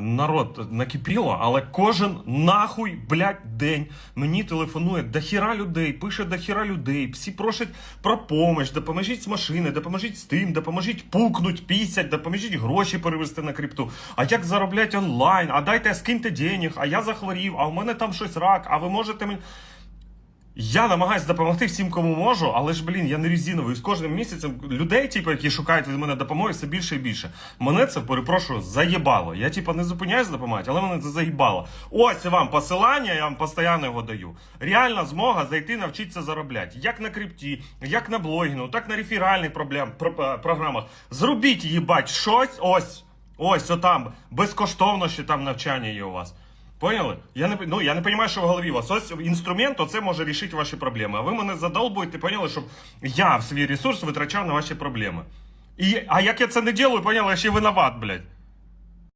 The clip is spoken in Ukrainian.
народ накипіло, але кожен нахуй, блядь, день мені телефонує дохіра людей, пише дохіра людей, всі просять про помощь, допоможіть з машини, допоможіть з тим, допоможіть пукнуть, пісять, допоможіть гроші перевести на крипту. А як заробляти онлайн? А дайте скиньте денег, а я захворів, а у мене там щось рак, а ви можете мені. Я намагаюся допомогти всім, кому можу, але ж, блін, я не резиновий. З кожним місяцем людей, типу, які шукають від мене допомоги, все більше і більше. Мене це, перепрошую, заєбало. Я, типу, не зупиняюсь допомагати, але мене це заїбало. Ось вам посилання, я вам постійно його даю. Реальна змога зайти навчитися заробляти. Як на крипті, як на блогінгу, так на реферальних проблем, про- програмах. Зробіть, їбать, щось, ось, ось, отам, безкоштовно ще там навчання є у вас. Поняли? Я не ну я не розумію, що в голові у вас. Ось інструмент, оце може рішити ваші проблеми. А ви мене задолбуєте, поняли, щоб я свій ресурс витрачав на ваші проблеми. І, а як я це не делаю, поняли, я ще виноват, блядь.